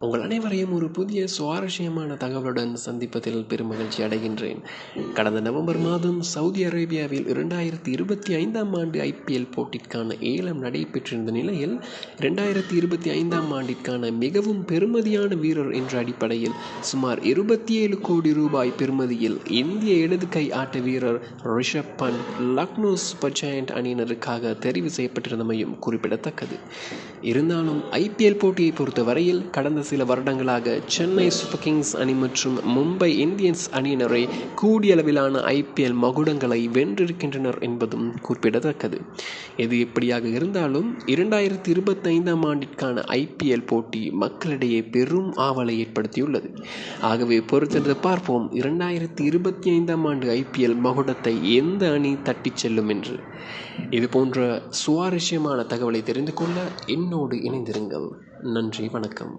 உங்கள் அனைவரையும் ஒரு புதிய சுவாரஸ்யமான தகவலுடன் சந்திப்பதில் பெருமகிழ்ச்சி அடைகின்றேன். கடந்த நவம்பர் மாதம் சவுதி அரேபியாவில் இரண்டாயிரத்தி இருபத்தி ஐந்தாம் ஆண்டு ஐபிஎல் போட்டிக்கான ஏலம் நடைபெற்றிருந்த நிலையில் இரண்டாயிரத்தி இருபத்தி ஐந்தாம் ஆண்டிற்கான மிகவும் பெருமதியான வீரர் என்ற அடிப்படையில் சுமார் இருபத்தி ஏழு கோடி ரூபாய் பெறுமதியில் இந்திய இடது கை ஆட்ட வீரர் ரிஷப் பண்ட் லக்னோ சூப்பர் ஜாயண்ட் அணியினருக்காக தெரிவு செய்யப்பட்டிருந்தமையும் குறிப்பிடத்தக்கது. இருந்தாலும் ஐபிஎல் போட்டியை பொறுத்தவரையில் கடந்த சில வருடங்களாக சென்னை சூப்பர் கிங்ஸ் அணி மற்றும் மும்பை இந்தியன்ஸ் அணியினரை கூடிய அளவிலான ஐபிஎல் மகுடங்களை வென்றிருக்கின்றனர் என்பதும் குறிப்பிடத்தக்கது. எது எப்படியாக இருந்தாலும் இரண்டாயிரத்தி இருபத்தி ஐந்தாம் ஆண்டிற்கான ஐபிஎல் போட்டி மக்களிடையே பெரும் ஆவலை ஏற்படுத்தியுள்ளது. ஆகவே பொறுத்திருந்து பார்ப்போம் இரண்டாயிரத்தி இருபத்தி ஐந்தாம் ஆண்டு ஐபிஎல் மகுடத்தை எந்த அணி தட்டிச் செல்லும் என்று. இது போன்ற சுவாரஸ்யமான தகவலை தெரிந்து கொள்ள என்னோடு இணைந்திருங்கள். நன்றி வணக்கம்.